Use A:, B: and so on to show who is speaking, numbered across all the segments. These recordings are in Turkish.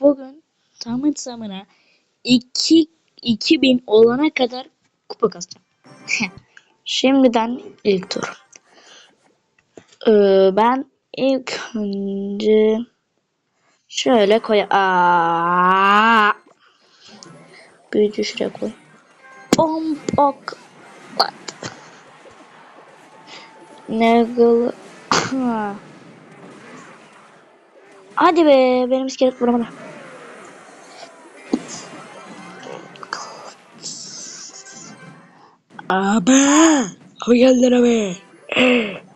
A: Bugün tamı tamına 2 2000 olana kadar kupa kasacağım. Şimdiden ilk tur. Ee, ben ilk önce şöyle koy. Aa! Büyücü şuraya koy. Bombok. Nagel. Hadi be benim iskelet vuramadı. Abi. Abi geldiler abi.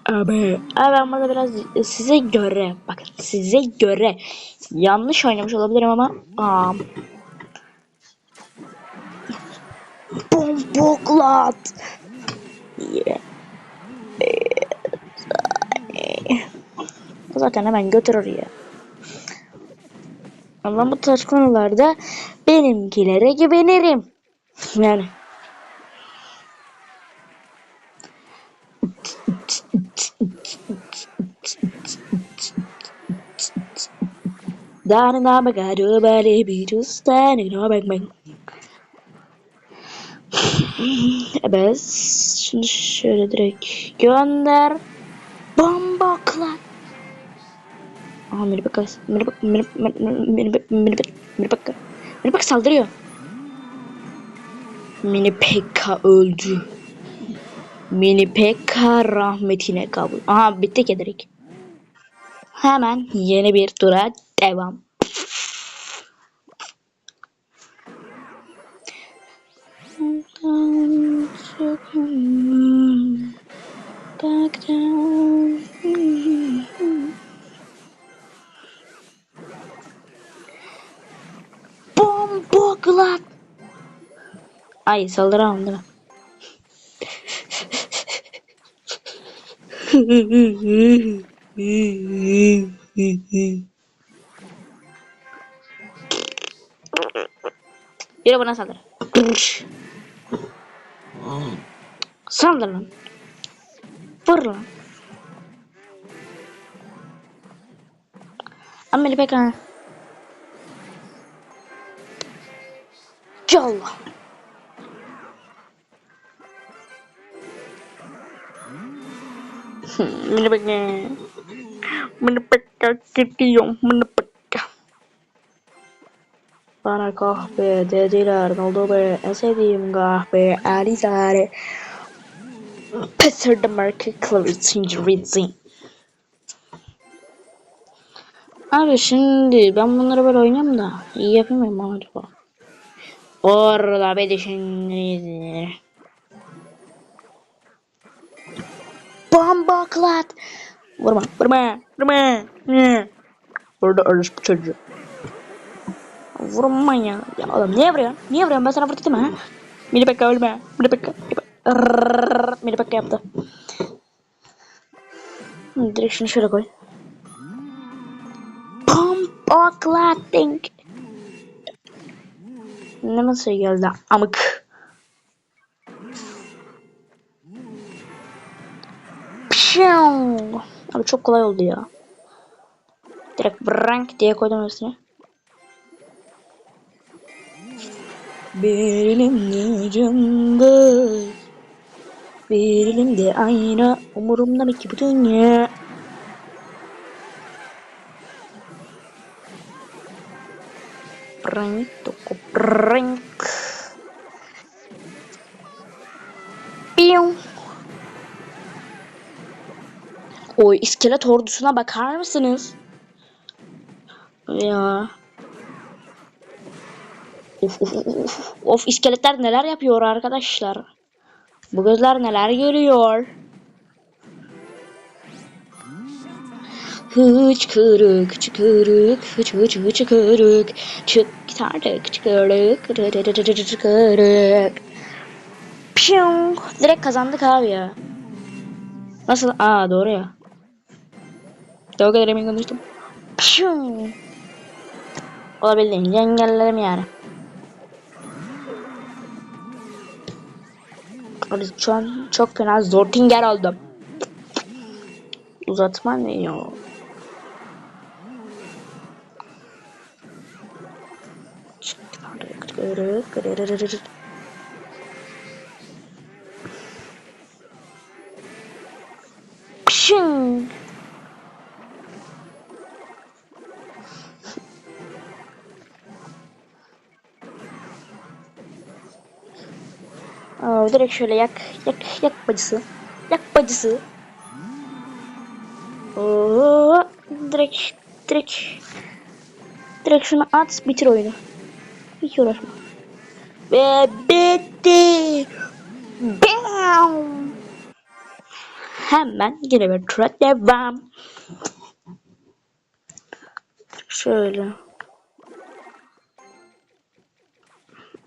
A: Abi. Abi ben burada biraz size göre bakın size göre yanlış oynamış olabilirim ama aa, Bomboklat. Yeah. Zaten hemen götürür ya. Ama bu tarz konularda benimkilere güvenirim. Yani. Dani na bagado bale bitus dani na bang bang. Evet. Şimdi şöyle direkt gönder. Bombokla. Aha bak. Beni bak. Beni bak. Beni bak saldırıyor. Mini Pekka öldü. Mini Pekka rahmetine kabul. Aha bitti ki direkt. Hemen yeni bir tura devam. Back down. Bomboklat. Ay saldıramam değil mi? Yürü bana saldır. Saldır lan. Vur lan. Ameli. Allah. Mini Pekan. Mini Pekan gidiyorum. Pekan. Bana kahve dediler. Ne oldu be? En sevdiğim kahve. Alizade. Peter the Market Clarence Rizzi. Abi şimdi ben bunları böyle oynuyorum da iyi yapamıyorum mu acaba? Orada bir düşünürüz. Bombaklat. Vurma, vurma, vurma. Ne? Orada ölüş bu çocuğu. Vurma ya. Ya oğlum niye vuruyorsun? Niye vuruyorsun? Ben sana vurdum ha? Mini Pekka ölme. Mini Pekka. Mini Pekka yaptı. Direkt şunu şöyle koy. Bombaklatting. Ne nasıl geldi amık. Abi çok kolay oldu ya. Direkt rank diye koydum üstüne. Bir elimde cımbız. Bir ayna. Umurumda mı ki bu dünya? Prank, prank. Piyong. Oy iskelet ordusuna bakar mısınız? Ya. Of of of. Of iskeletler neler yapıyor arkadaşlar. Bu gözler neler görüyor. Hıç kırık çıkırık hıç hıç hıç kırık çık gitardık çıkırık çıkırık Piyong. Direkt kazandık abi ya. Nasıl? Aa doğru ya. De o kadar emin konuştum. Piyong. Olabildiğince engellerim yani. Şu an çok fena Zortinger oldum. Uzatma ne ya? Pşing. Aa, direkt şöyle yak yak yak bacısı. Yak bacısı. Oo, direkt direkt direkt şunu at bitir oyunu. Hiç uğraşma. Ve bitti. Bam. Hemen yine bir tura devam. Şöyle.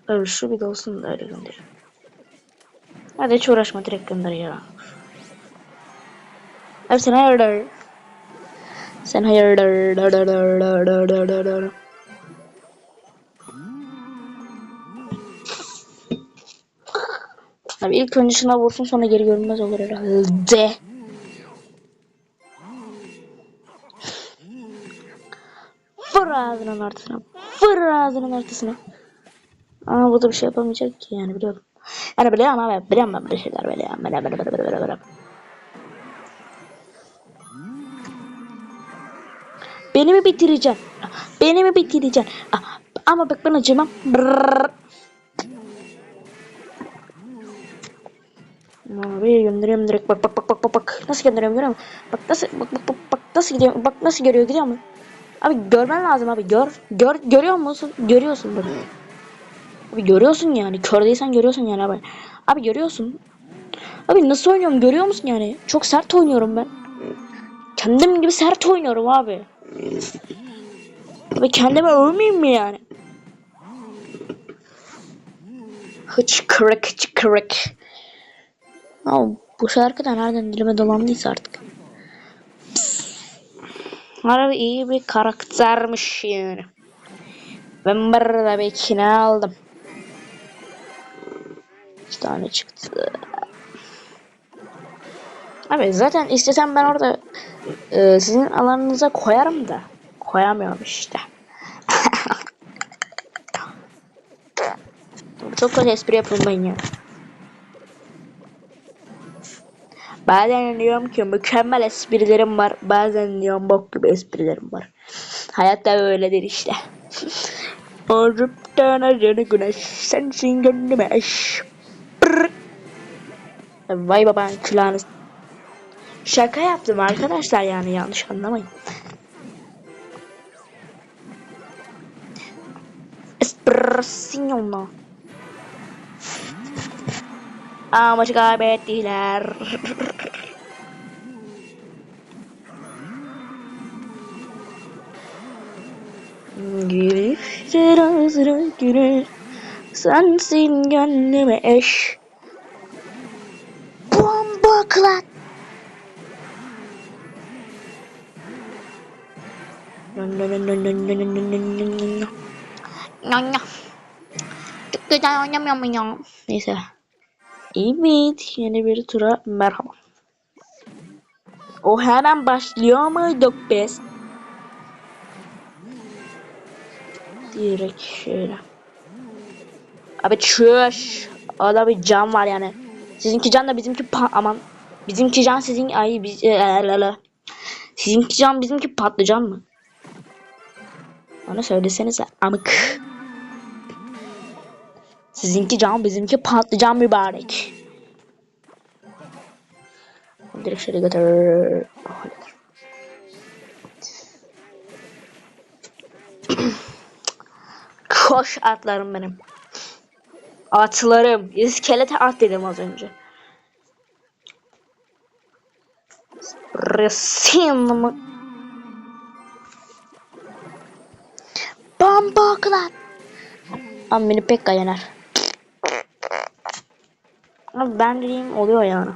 A: Evet şu bir de olsun da öyle gönderelim. Hadi hiç uğraşma direkt gönder ya. Abi sen hayırdır? Sen hayırdır? Abi ilk önce şuna vursun sonra geri görünmez olur herhalde. Vur ağzının ortasına. Vur ağzının ortasına. Ama bu da bir şey yapamayacak ki yani biliyorum. Yani biliyorum abi biliyorum ben böyle şeyler biliyorum. Biliyorum biliyorum biliyorum biliyorum. Beni mi bitireceksin? Beni mi bitireceksin? Ah, Ama bak ben acımam. Brrr. Abi gönderiyorum direkt bak bak bak bak bak bak nasıl gönderiyorum görüyor? Bak nasıl bak bak bak bak nasıl gidiyor bak nasıl görüyor gidiyor mu? Abi görmen lazım abi gör gör görüyor musun? Görüyorsun bak. Abi görüyorsun yani kör değilsen görüyorsun yani abi. Abi görüyorsun. Abi nasıl oynuyorum görüyor musun yani? Çok sert oynuyorum ben. Kendim gibi sert oynuyorum abi. Abi kendime övmeyeyim mi yani? Hıçkırık hıçkırık. Ama bu şarkı da nereden dilime dolandıysa artık. Harbi iyi bir karaktermiş yani. Ben burada bir ikna aldım. İki tane çıktı. Abi zaten istesem ben orada e, sizin alanınıza koyarım da. Koyamıyorum işte. Çok kötü espri yapılmayın ya. Bazen diyorum ki mükemmel esprilerim var. Bazen diyorum bok gibi esprilerim var. Hayatta böyledir işte. Arıptan acını güneş sensin gönlüme eş. Vay baban külahınız. Şaka yaptım arkadaşlar yani yanlış anlamayın. Espresso. Aa maçı kaybettiler. Girişler ağzına girer Sensin gönlüme eş Bomba klat Çok güzel oynamıyor muyum? Neyse. Evet, yeni bir tura merhaba. O hemen başlıyor muyduk biz? Direkt şöyle. Abi çüş. Orada bir can var yani. Sizinki can da bizimki pa aman. Bizimki can sizin ay biz e. Sizinki can bizimki patlıcan mı? Bana söylesenize amık. Sizinki can bizimki patlıcan mübarek. Direkt şöyle götür. Koş atlarım benim. Atlarım. İskelete at dedim az önce. Resim mı? Bomboklar. Ama beni pek yener. Abi ben dediğim oluyor yani.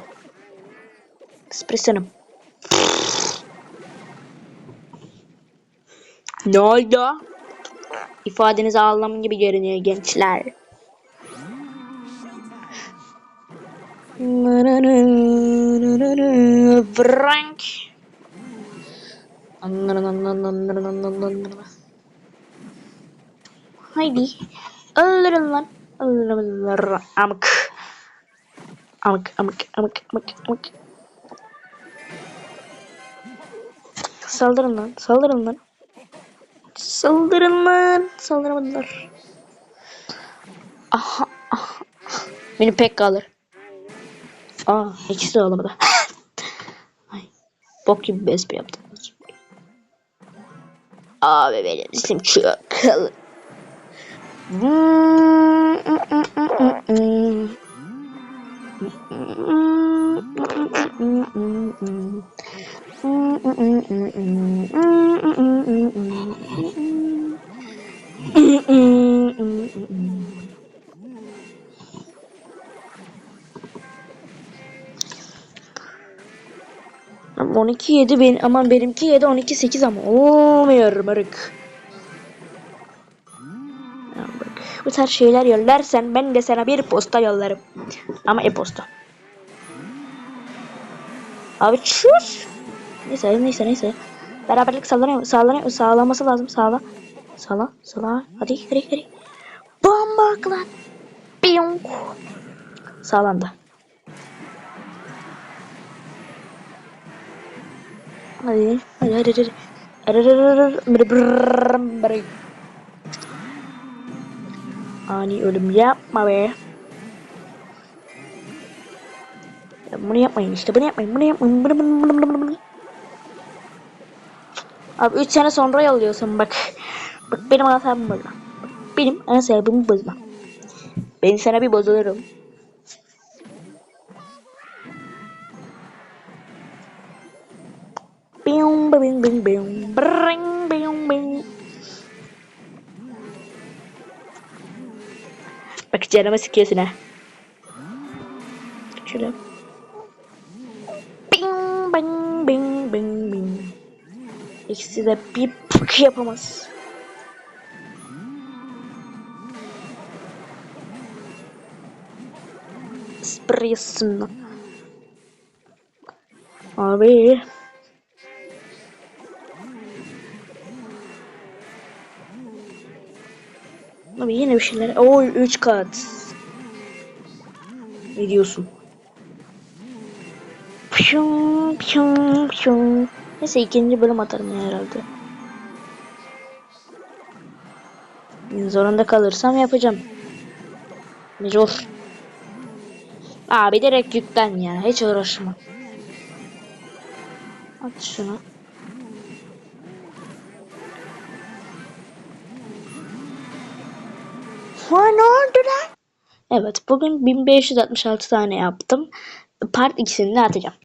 A: Espresso'num. Ne oldu? İfadeniz ağlam gibi görünüyor gençler. Frank. Haydi. Öldürün lan. Amık. Amık amık amık amık amık. Saldırın lan. Saldırın lan. Saldırın lan. Saldıramadılar. Aha, aha. Beni pek kalır. Aa ikisi de olamadı. Ay, bok gibi bespe yaptım. Abi benim isim çok kalın. Ama 12 7 ben aman benimki 7 12 8 ama olmuyor bak, Bu tarz şeyler yollarsan ben de sana bir posta yollarım. Ama e-posta. Abi çüş. Neyse neyse neyse. Beraberlik sağlanıyor, sağlanıyor, sağlaması lazım. Sağla. Sağla. Sağla. Hadi hadi hadi. Bomba lan. Piyonk. Sağlandı. Hadi. Hadi hadi hadi. Ani ölüm yapma be. Bunu yapmayın işte bunu yapmayın bunu yapmayın bunu bunu bunu bunu bunu. Abi 3 sene sonra yolluyorsun bak. Bak benim asabımı bozma. Benim asabımı bozma. Ben sana bir bozulurum. Bing bing bing bing bring bing bing. Bak canıma sıkıyorsun ha. De bir pık yapamaz. Sprayasın. Abi. Abi yine bir şeyler. Oy 3 kat. Ne diyorsun? Piyum piyum piyum. Neyse ikinci bölüm atarım ya herhalde. Zorunda kalırsam yapacağım. Mecbur. Abi direkt yüklen ya. Hiç uğraşma. At şunu. Ha ne oldu lan? Evet bugün 1566 tane yaptım. Part ikisini de atacağım.